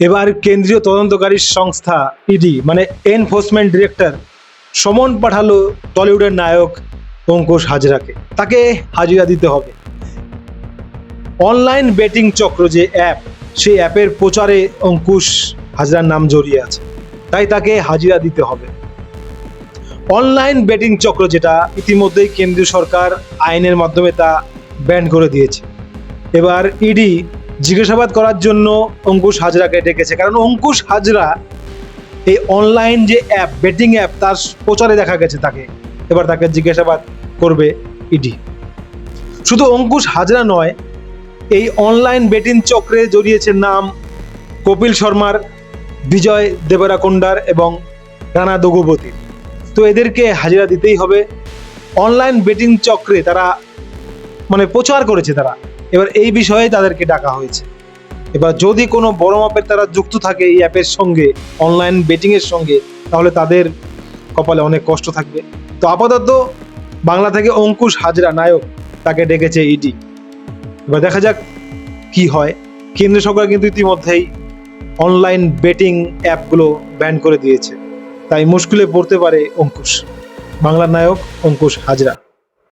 এবার কেন্দ্রীয় তদন্তকারী সংস্থা ইডি মানে এনফোর্সমেন্ট ডিরেক্টর সমন পাঠালো টলিউডের নায়ক অঙ্কুশ হাজরাকে। তাকে হাজিরা দিতে হবে। অনলাইন বেটিং চক্র যে অ্যাপ, সেই অ্যাপের প্রচারে অঙ্কুশ হাজরার নাম জড়িয়ে আছে। তাই তাকে হাজিরা দিতে হবে। অনলাইন বেটিং চক্র যেটা, ইতিমধ্যেই কেন্দ্রীয় সরকার আইনের মাধ্যমে তা ব্যান করে দিয়েছে। এবার ইডি জিজ্ঞাসাবাদ করার জন্য অঙ্কুশ হাজরাকে ডেকেছে। কারণ অঙ্কুশ হাজরা এই অনলাইন যে অ্যাপ বেটিং অ্যাপ তার প্রচারে দেখা গেছে তাকে। এবার তাকে জিজ্ঞাসাবাদ করবে ইডি শুধু অঙ্কুশ হাজরা নয়, এই অনলাইন বেটিং চক্রে জড়িয়েছে নাম কপিল শর্মার, বিজয় দেবরাকোন্ডার এবং রানা দগুবতী। তো এদেরকে হাজিরা দিতেই হবে। অনলাইন বেটিং চক্রে তারা মানে প্রচার করেছে তারা। এবার এই বিষয়ে তাদেরকে ডাকা হয়েছে। এবার যদি কোনো বড় মাপের তারা যুক্ত থাকে এই অ্যাপের সঙ্গে, অনলাইন বেটিংয়ের সঙ্গে, তাহলে তাদের কপালে অনেক কষ্ট থাকবে। তো আপাতত বাংলা থেকে অঙ্কুশ হাজরা নায়ক তাকে ডেকেছে ইডি। এবার দেখা যাক কি হয়। কেন্দ্র সরকার কিন্তু ইতিমধ্যেই অনলাইন বেটিং অ্যাপগুলো ব্যান করে দিয়েছে। তাই মুশকিলে পড়তে পারে অঙ্কুশ। বাংলার নায়ক অঙ্কুশ হাজরা।